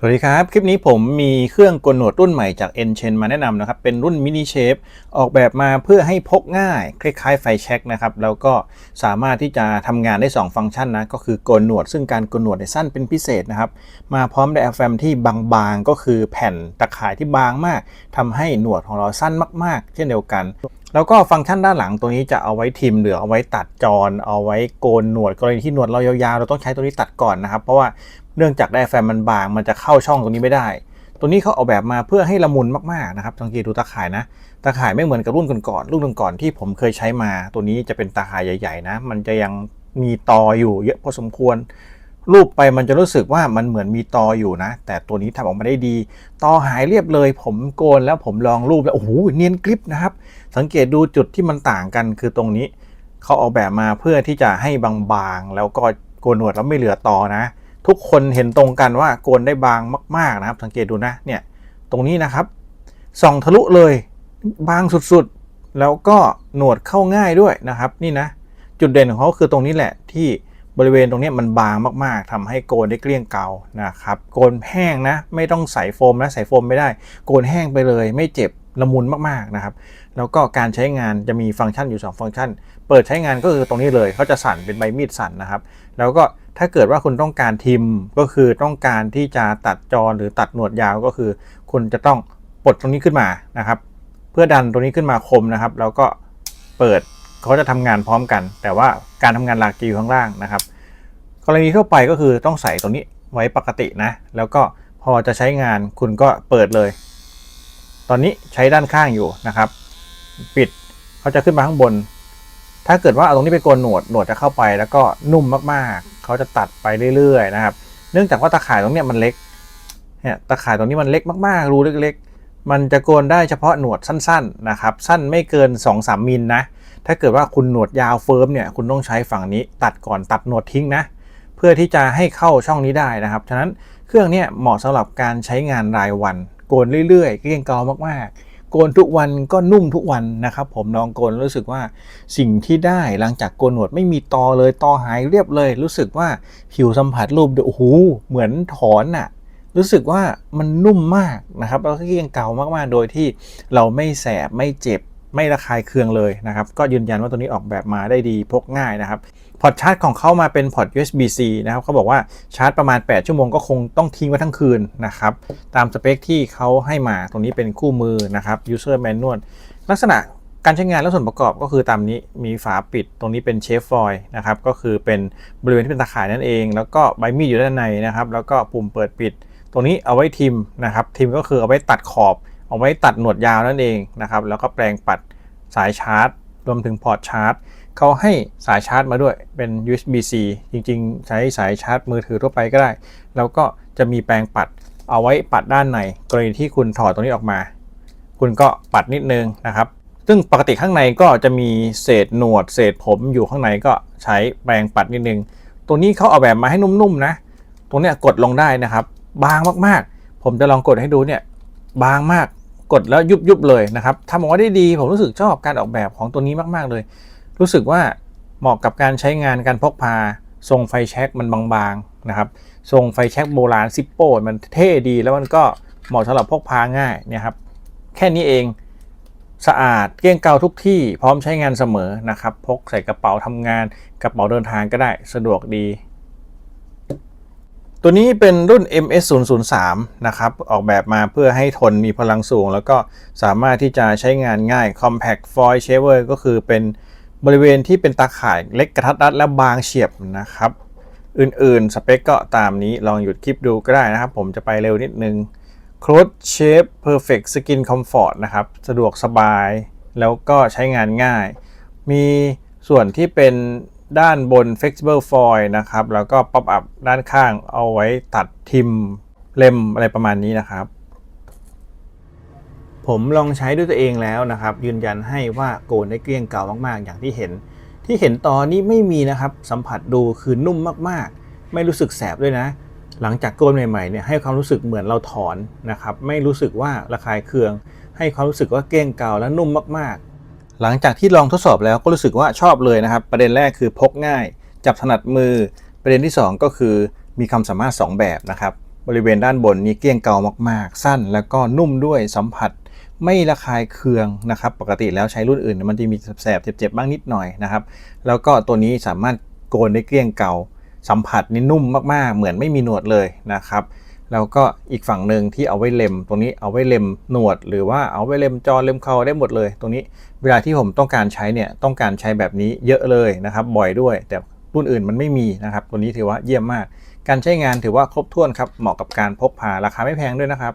สวัสดีครับ คลิปนี้ผมมีเครื่องกลหนวดรุ่นใหม่จาก e n c h a i n มาแนะนำนะครับ เป็นรุ่นมินิเชฟออกแบบมาเพื่อให้พกง่าย คล้ายๆไฟแช็กนะครับ แล้วก็สามารถที่จะทำงานได้ 2 ฟังก์ชันนะ ก็คือโกนหนวด ซึ่งการโกนหนวดในสั้นเป็นพิเศษนะครับ มาพร้อมไดอะแฟมที่บางๆ ก็คือแผ่นตะข่ายที่บางมากทำให้หนวดของเราสั้นมากๆ เช่นเดียวกันแล้วก็ฟังก์ชันด้านหลังตัวนี้จะเอาไว้ทิมหรือเอาไว้ตัดจร เอาไว้โกนหนวดกรณีที่หนวดเรายาวๆ เราต้องใช้ตัวนี้ตัดก่อนนะครับ เพราะว่า เนื่องจากไดแฟมมันบาง มันจะเข้าช่องตรงนี้ไม่ได้ ตัวนี้เขาออกแบบมาเพื่อให้ละมุนมากๆนะครับสังเกตดูตาข่ายนะ ตาข่ายไม่เหมือนกับรุ่นก่อนๆ รุ่นก่อนๆที่ผมเคยใช้มา ตัวนี้จะเป็นตาข่ายใหญ่ๆนะ มันจะยังมีตออยู่เยอะพอสมควร รูปไปมันจะรู้สึกว่ามันเหมือนมีตออยู่นะ แต่ตัวนี้ทำออกมาได้ดี ตอหายเรียบเลย ผมโกนแล้วผมลองรูปแล้ว โอ้โห เนียนกริบนะครับ สังเกตดูจุดที่มันต่างกันคือตรงนี้ เขาออกแบบมาเพื่อที่จะให้บางๆ แล้วก็โกนหนวดแล้วไม่เหลือตอนะ ทุกคนเห็นตรงกันว่าโกนได้บางมาก ๆนะครับ สังเกตดูนะเนี่ยตรงนี้นะครับส่องทะลุเลยบางสุดๆ แล้วก็หนวดเข้าง่ายด้วยนะครับ นี่นะ จุดเด่นของเขาคือตรงนี้แหละที่บริเวณตรงนี้มันบางมากๆทำให้โกนได้เกลี้ยงเกลานะครับ โกนแห้งนะ ไม่ต้องใส่โฟมนะ ใส่โฟมไม่ได้ โกนแห้งไปเลย ไม่เจ็บ ละมุนมากๆนะครับ แล้วก็การใช้งานจะมีฟังก์ชันอยู่ 2 ฟังก์ชัน เปิดใช้งานก็คือตรงนี้เลยเขาจะสั่นเป็นใบมีดสั่นนะครับ แล้วก็ถ้าเกิดว่าคุณต้องการทิมก็คือต้องการที่จะตัดจรหรือตัดหนวดยาวก็คือ คุณจะต้องปลดตรงนี้ขึ้นมานะครับ เพื่อดันตรงนี้ขึ้นมาคมนะครับ แล้วก็เปิดเขาจะทำงานพร้อมกัน แต่ว่าการทำงานหลักจะอยู่ข้างล่างนะครับ กรณีทั่วไปก็คือต้องใส่ตรงนี้ไว้ปกตินะ แล้วก็พอจะใช้งานคุณก็เปิดเลย ตอนนี้ใช้ด้านข้างอยู่นะครับ ปิดเขาจะขึ้นมาข้างบน ถ้าเกิดว่าเอาตรงนี้ไปโกนหนวดหนวดจะเข้าไป แล้วก็นุ่มมากๆ เขาจะตัดไปเรื่อยๆนะครับ เนื่องจากว่าตาข่ายตรงนี้มันเล็กเนี่ยตาข่ายตรงนี้มันเล็กมากๆ รูเล็กๆ มันจะโกนได้เฉพาะหนวดสั้นๆนะครับ สั้นไม่เกิน 2-3มิลนะถ้าเกิดว่าคุณหนวดยาวเฟิร์มเนี่ยคุณต้องใช้ฝั่งนี้ตัดก่อนตัดหนวดทิ้งนะ เพื่อที่จะให้เข้าช่องนี้ได้นะครับ ฉะนั้นเครื่องเนี้เหมาะสำหรับการใช้งานรายวัน โกนเรื่อยๆเกลี้ยงเกามากๆ โกนทุกวันก็นุ่มทุกวันนะครับ ผมลองโกนรู้สึกว่าสิ่งที่ได้หลังจากโกนหนวดไม่มีตอเลยตอหายเรียบเลย รู้สึกว่าผิวสัมผัสรูปดูโอ้โหเหมือนถอนอะรู้สึกว่ามันนุ่มมากนะครับแล้วก็เก่งเกามากๆ โดยที่เราไม่แสบไม่เจ็บ ไม่ระคายเคืองเลยนะครับ ก็ยืนยันว่าตัวนี้ออกแบบมาได้ดีพกง่ายนะครับพอร์ตชาร์จของเขามาเป็นพอร์ต USB-C นะครับเขาบอกว่าชาร์จประมาณ 8 ชั่วโมงก็คงต้องทิ้งไว้ทั้งคืนนะครับ ตามสเปคที่เขาให้มาตรงนี้เป็นคู่มือนะครับ user manual ลักษณะการใช้งานและส่วนประกอบก็คือตามนี้มีฝาปิดตรงนี้เป็นเชฟฟอยนะครับ ก็คือเป็นบริเวณที่เป็นตาข่ายนั่นเอง แล้วก็ใบมีดอยู่ด้านในนะครับ แล้วก็ปุ่มเปิดปิด ตรงนี้เอาไว้ทิมนะครับทิมก็คือเอาไว้ตัดขอบ เอาไว้ตัดหนวดยาวนั่นเองนะครับ แล้วก็แปลงปัดสายชาร์จ รวมถึงพอร์ตชาร์จเขาให้สายชาร์จมาด้วยเป็น USB-C จริงๆ ใช้สายชาร์จมือถือทั่วไปก็ได้ แล้วก็จะมีแปลงปัดเอาไว้ปัดด้านในกรณีที่คุณถอดตรงนี้ออกมา คุณก็ปัดนิดนึงนะครับ ซึ่งปกติข้างในก็จะมีเศษหนวด เศษผมอยู่ข้างในก็ใช้แปรงปัดนิดนึง ตัวนี้เขาเอาแบบมาให้นุ่มๆนะ ตรงเนี้ยกดลงได้นะครับ บางมากๆ ผมจะลองกดให้ดูเนี่ยบางมาก กดแล้วยุบยุบๆเลยนะครับทำออกมาได้ดี ผมรู้สึกชอบการออกแบบของตัวนี้มาก ๆ เลย รู้สึกว่าเหมาะกับการใช้งานการพกพา ทรงไฟแช็กมันบางๆนะครับ ทรงไฟแช็กโบราณซิปโป้มันเท่ดี แล้วมันก็เหมาะสำหรับพกพาง่ายนี่ยครับ แค่นี้เองสะอาดเกลี้ยงเกาทุกที่พร้อมใช้งานเสมอนะครับ พกใส่กระเป๋าทำงาน กระเป๋าเดินทางก็ได้สะดวกดี ตัวนี้เป็นรุ่น MS 0 0 3 นะครับ ออกแบบมาเพื่อให้ทนมีพลังสูง แล้วก็สามารถที่จะใช้งานง่าย Compact Foil Shaver ก็คือเป็นบริเวณที่เป็นตาข่ายเล็กกระทัดรัดและบางเฉียบนะครับ อื่นๆ สเปคก็ตามนี้ลองหยุดคลิปดูก็ได้นะครับ ผมจะไปเร็วนิดนึง Close Shape Perfect Skin Comfort นะครับ สะดวกสบายแล้วก็ใช้งานง่าย มีส่วนที่เป็น ด้านบน flexible foil นะครับ แล้วก็ pop up ด้านข้างเอาไว้ตัดทิมเล็มอะไรประมาณนี้นะครับ ผมลองใช้ด้วยตัวเองแล้วนะครับ ยืนยันให้ว่าโกนได้เกลี้ยงเก่ามากๆ อย่างที่เห็น ที่เห็นตอนนี้ไม่มีนะครับ สัมผัสดูคือนุ่มมากๆ ไม่รู้สึกแสบด้วยนะ หลังจากโกนใหม่ๆเนี่ยให้ความรู้สึกเหมือนเราถอนนะครับ ไม่รู้สึกว่าระคายเคือง ให้ความรู้สึกว่าเกลี้ยงเก่าและนุ่มมากๆ หลังจากที่ลองทดสอบแล้วก็รู้สึกว่าชอบเลยนะครับ ประเด็นแรกคือพกง่าย จับถนัดมือ ประเด็นที่ 2 ก็คือมีความสามารถ 2 แบบนะครับ บริเวณด้านบนนี้เกลี้ยงเกามาก ๆ สั้น แล้วก็นุ่มด้วยสัมผัส ไม่ระคายเคืองนะครับ ปกติแล้วใช้รุ่นอื่น มันจะมีแสบเจ็บๆบ้างนิดหน่อยนะครับ แล้วก็ตัวนี้สามารถโกนได้เกลี้ยงเกาสัมผัสนี่นุ่มมากๆ เหมือนไม่มีหนวดเลยนะครับ แล้วก็อีกฝั่งหนึ่งที่เอาไว้เล็ม ตรงนี้เอาไว้เล็มหนวด หรือว่าเอาไว้เล็มจอเล็มเขาได้หมดเลย ตรงนี้เวลาที่ผมต้องการใช้เนี่ยต้องการใช้แบบนี้เยอะเลยนะครับ บ่อยด้วย แต่รุ่นอื่นมันไม่มีนะครับ ตัวนี้ถือว่าเยี่ยมมาก การใช้งานถือว่าครบถ้วนครับเหมาะกับการพกพาราคาไม่แพงด้วยนะครับ